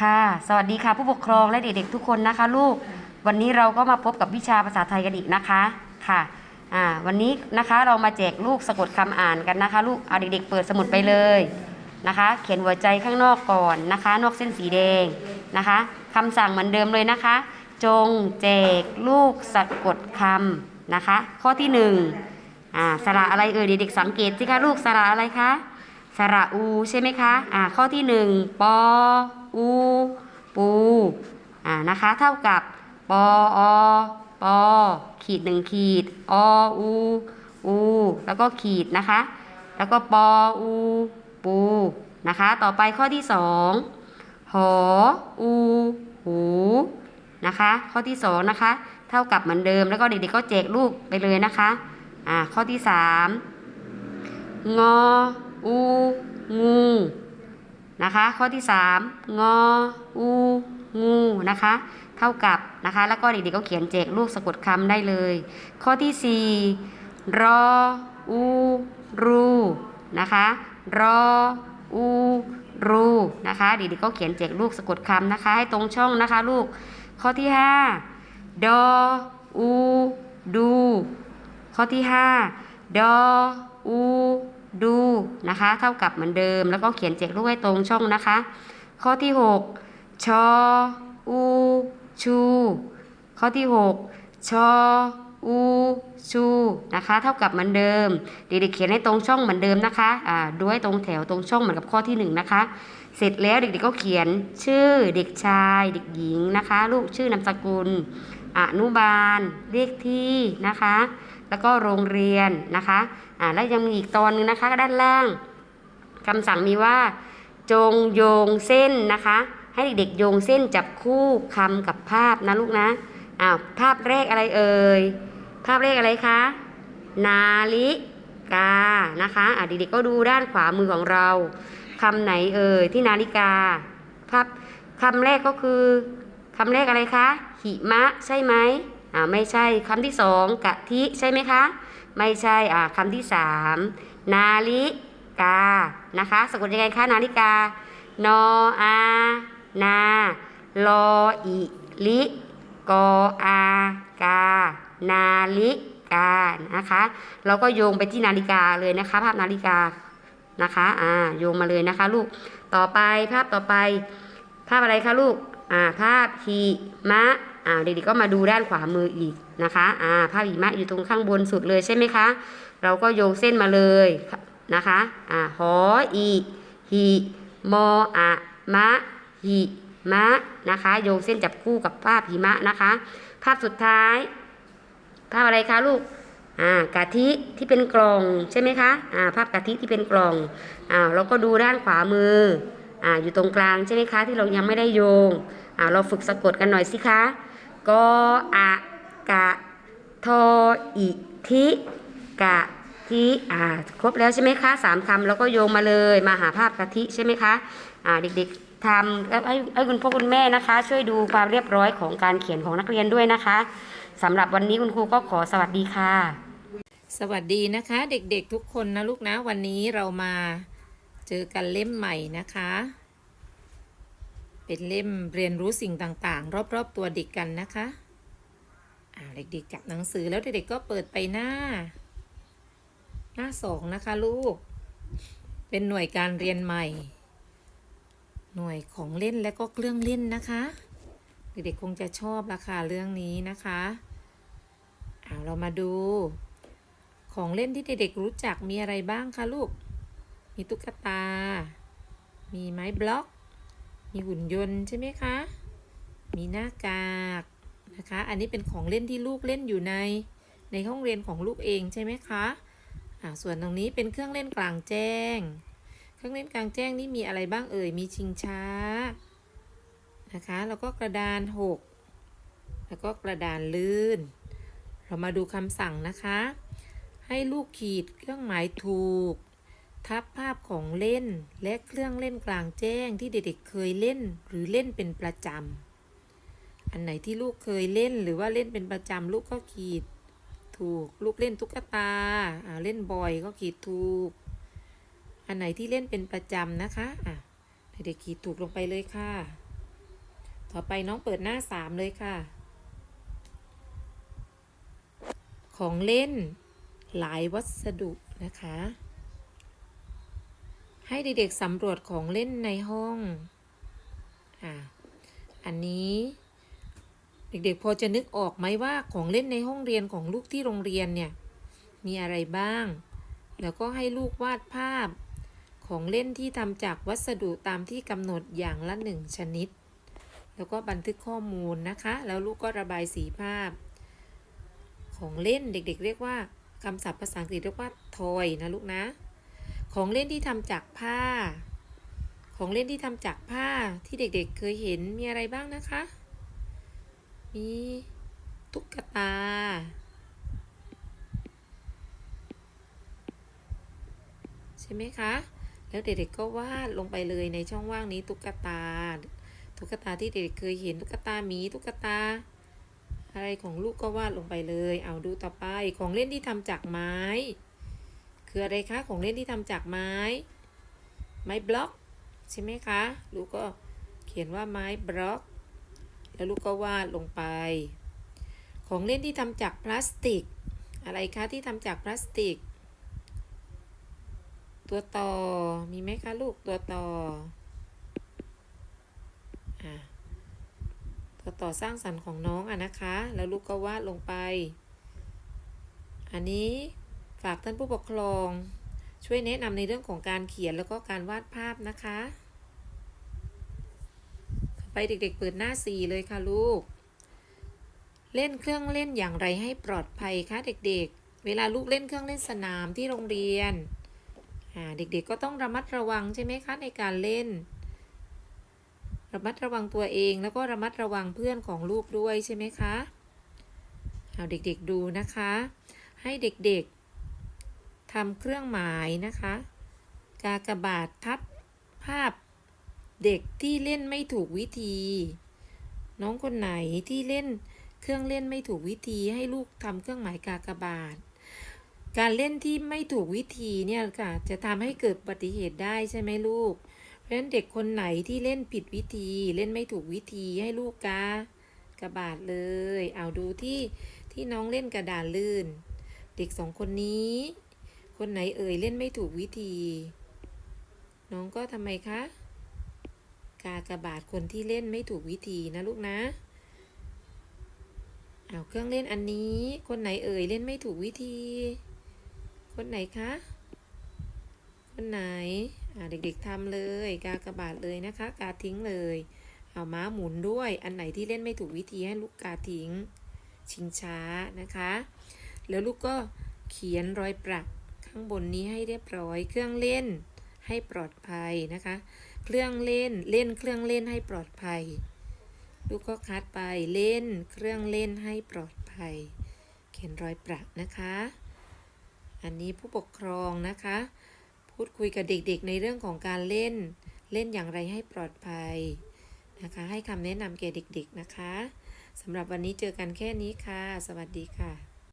ค่ะ สวัสดีค่ะ ผู้ปกครองและเด็กๆทุกคนนะคะ ลูก วันนี้เราก็มาพบกับวิชาภาษาไทยกันอีกนะคะค่ะอ่าวันนี้นะคะเรามาแจกลูกสะกดคำอ่านกันนะคะ ลูกเอาเด็กๆเปิดสมุดไปเลยนะคะ เขียนหัวใจข้างนอกก่อนนะคะ นอกเส้นสีแดงนะคะคำสั่งเหมือนเดิมเลยนะคะ จงแจกลูกสะกดคำนะคะ ข้อที่หนึ่งอ่าสระอะไรเอ่ยเด็กๆสังเกตสิคะลูกสระอะไรคะสระอูใช่ไหมคะอ่าข้อที่หนึ่งปอ อูปูอ่านะคะ เท่ากับปออปอขีดหนึ่งขีดออูอูแล้วก็ขีดนะคะ แล้วก็ปออูปูนะคะ ต่อไปข้อที่สองหออูหูนะคะ ข้อที่สองนะคะ เท่ากับเหมือนเดิมแล้วก็เด็กๆก็แจกลูกไปเลยนะคะอ่าข้อที่สามงออูงู นะคะ ข้อที่ 3 งอ อู งู นะคะ เท่ากับนะคะ แล้วก็เด็กๆก็เขียนแจกลูกสะกดคำได้เลย ข้อที่ 4 รอ อู รู นะคะ รอ อู รู นะคะ เด็กๆก็เขียนแจกลูกสะกดคำนะคะ ให้ตรงช่องนะคะลูก ข้อที่ 5 ดอ อู ดู ข้อที่ 5 ดอ อู ดูนะคะ เท่ากับเหมือนเดิม แล้วก็เขียนแจกลูกให้ตรงช่องนะคะ ข้อที่ 6 ชอ อู ชู ข้อที่ 6 ชอ อูชูนะคะ เท่ากับเหมือนเดิม เด็กๆเขียนให้ตรงช่องเหมือนเดิมนะคะอ่าดูให้ตรงแถวตรงช่องเหมือนกับข้อที่1นะคะ เสร็จแล้วเด็กๆก็เขียนชื่อเด็กชาย เด็กหญิงนะคะ ลูกชื่อนามสกุลอนุบาลเลขที่นะคะ แล้วก็โรงเรียนนะคะอ่าแล้วยังมีอีกตอนหนึงนะคะด้านล่างคำสั่งมีว่า จงโยงเส้นนะคะ ให้เด็กๆโยงเส้นจับคู่คำกับภาพนะลูกนะอ้าวภาพแรกอะไรเอ่ยภาพแรกอะไรคะนาฬิกานะคะอ่าเด็กๆก็ดูด้านขวามือของเราคำไหนเอ่ยที่นาฬิกาภาพคำแรกก็คือคำแรกอะไรคะหิมะใช่ไหม อ่าไม่ใช่คำที่สองกะทิใช่ไหมคะ ไม่ใช่อ่าคำที่สามนาฬิกานะคะสะกดยังไงคะนาฬิกานออา นาลออิลิกออากา นาฬิกานะคะเราก็โยงไปที่นาฬิกาเลยนะคะ ภาพนาฬิกานะคะอ่าโยงมาเลยนะคะลูกต่อไปภาพต่อไป ภาพอะไรคะลูกอ่าภาพหิมะ อ่าเด็กๆก็มาดูด้านขวามืออีกนะคะอ่าภาพหิมะอยู่ตรงข้างบนสุดเลยใช่ไหมคะ เราก็โยงเส้นมาเลยนะคะอ่าหออีหิมออะมะหิมะนะคะโยงเส้นจับคู่กับภาพหิมะนะคะ ภาพสุดท้าย ภาพอะไรคะลูกอ่ากะทิที่เป็นกล่องใช่ไหมคะอ่าภาพกะทิที่เป็นกล่องอ่าเราก็ดูด้านขวามืออ่าอยู่ตรงกลางใช่ไหมคะ ที่เรายังไม่ได้โยงอ่าเราฝึกสะกดกันหน่อยสิคะ กออะกะทออิทิกะทิอ่าครบแล้วใช่ไหมคะสามคำแล้วก็โยงมาเลยมาหาภาพกะทิใช่ไหมคะอ่าเด็กๆทำแล้วให้ให้คุณพ่อคุณแม่นะคะ ช่วยดูความเรียบร้อยของการเขียนของนักเรียนด้วยนะคะสำหรับวันนี้คุณครูก็ขอสวัสดีค่ะ สวัสดีนะคะ เด็กๆทุกคนนะลูกนะวันนี้เรามาเจอกันเล่มใหม่นะคะ เป็นเล่มเรียนรู้สิ่งต่างๆ รอบๆตัวเด็กกันนะคะอ่าเด็กๆจับหนังสือแล้วเด็กๆก็เปิดไปหน้า หน้าสองนะคะลูก เป็นหน่วยการเรียนใหม่ หน่วยของเล่นและก็เครื่องเล่นนะคะ เด็กๆคงจะชอบละค่ะเรื่องนี้นะคะเอาเรามาดู ของเล่นที่เด็กๆรู้จักมีอะไรบ้างคะลูก มีตุ๊กตา มีไม้บล็อก มีหุ่นยนต์ใช่ไหมคะ มีหน้ากากนะคะ อันนี้เป็นของเล่นที่ลูกเล่นอยู่ในในห้องเรียนของลูกเองใช่ไหมคะอ่าส่วนตรงนี้เป็นเครื่องเล่นกลางแจ้ง เครื่องเล่นกลางแจ้งนี่มีอะไรบ้างเอ่ย มีชิงช้านะคะ แล้วก็กระดานหก แล้วก็กระดานลื่น เรามาดูคำสั่งนะคะ ให้ลูกขีดเครื่องหมายถูก ทับภาพของเล่นและเครื่องเล่นกลางแจ้งที่เด็กๆเคยเล่นหรือเล่นเป็นประจำ อันไหนที่ลูกเคยเล่นหรือว่าเล่นเป็นประจำลูกก็ขีด ถูกลูกเล่นตุ๊กตาเล่นบ่อยก็ขีดถูก อันไหนที่เล่นเป็นประจำนะคะอะเด็กๆขีดถูกลงไปเลยค่ะ ต่อไปน้องเปิดหน้าสามเลยค่ะ ของเล่นหลายวัสดุนะคะ ให้เด็กๆสำรวจของเล่นในห้องอะอันนี้เด็กๆพอจะนึกออกไหมว่าของเล่นในห้องเรียนของลูกที่โรงเรียนเนี่ยมีอะไรบ้าง แล้วก็ให้ลูกวาดภาพ ของเล่นที่ทำจากวัสดุตามที่กำหนดอย่างละหนึ่งชนิด แล้วก็บันทึกข้อมูลนะคะ แล้วลูกก็ระบายสีภาพ ของเล่นเด็กๆ เรียกว่าคำศัพท์ภาษาอังกฤษเรียกว่าทอยนะลูกนะ ของเล่นที่ทำจากผ้า ของเล่นที่ทำจากผ้าที่เด็กๆเคยเห็นมีอะไรบ้างนะคะ มีตุ๊กตา ใช่ไหมคะ แล้วเด็กๆก็วาดลงไปเลยในช่องว่างนี้ตุ๊กตา ตุ๊กตาที่เด็กๆเคยเห็นตุ๊กตาหมีตุ๊กตา อะไรของลูกก็วาดลงไปเลย เอาดูต่อไปของเล่นที่ทำจากไม้ คืออะไรคะของเล่นที่ทำจากไม้ ไม้บล็อกใช่ไหมคะลูกก็เขียนว่าไม้บล็อก แล้วลูกก็วาดลงไป ของเล่นที่ทำจากพลาสติก อะไรคะที่ทำจากพลาสติก ตัวต่อมีไหมคะลูกตัวต่ออะตัวต่อสร้างสรรค์ของน้องอะนะคะ แล้วลูกก็วาดลงไป อันนี้ ฝากท่านผู้ปกครอง ช่วยแนะนำในเรื่องของการเขียนแล้วก็การวาดภาพนะคะ ไปเด็กๆเปิดหน้าสี่เลยค่ะลูก เล่นเครื่องเล่นอย่างไรให้ปลอดภัยคะเด็กๆ เวลาลูกเล่นเครื่องเล่นสนามที่โรงเรียนเด็กๆก็ต้องระมัดระวังใช่ไหมคะในการเล่น ระมัดระวังตัวเองแล้วก็ระมัดระวังเพื่อนของลูกด้วยใช่ไหมคะเอาเด็กๆดูนะคะ ให้เด็กๆ ทำเครื่องหมายนะคะ กากบาททับภาพเด็กที่เล่นไม่ถูกวิธี น้องคนไหนที่เล่นเครื่องเล่นไม่ถูกวิธีให้ลูกทำเครื่องหมายกากบาท การเล่นที่ไม่ถูกวิธีเนี่ยค่ะจะทำให้เกิดอุบัติเหตุได้ใช่ไหมลูก เพราะฉะนั้นเด็กคนไหนที่เล่นผิดวิธีเล่นไม่ถูกวิธีให้ลูกกากระบาดเลย เอาดูที่ที่น้องเล่นกระดานลื่น เด็กสองคนนี้ คนไหนเอ่ยเล่นไม่ถูกวิธี น้องก็ทำไมคะ กากระบาดคนที่เล่นไม่ถูกวิธีนะลูกนะเอาเครื่องเล่นอันนี้ คนไหนเอ่ยเล่นไม่ถูกวิธี คนไหนคะ คนไหนอ่าเด็กๆทำเลย กากระบาดเลยนะคะ กาทิ้งเลย เอาม้าหมุนด้วย อันไหนที่เล่นไม่ถูกวิธีให้ลูกกาทิ้ง ชิงช้านะคะ แล้วลูกก็เขียนรอยประ ข้างบนนี้ให้เรียบร้อย เครื่องเล่นให้ปลอดภัยนะคะ เครื่องเล่นเล่นเครื่องเล่นให้ปลอดภัย ลูกก็คัดไปเล่น เครื่องเล่นให้ปลอดภัย เขียนรอยประนะคะ อันนี้ผู้ปกครองนะคะ พูดคุยกับเด็กๆ ในเรื่องของการเล่น เล่นอย่างไรให้ปลอดภัยนะคะ ให้คำแนะนำแก่เด็กๆนะคะสำหรับวันนี้เจอกันแค่นี้ค่ะ สวัสดีค่ะ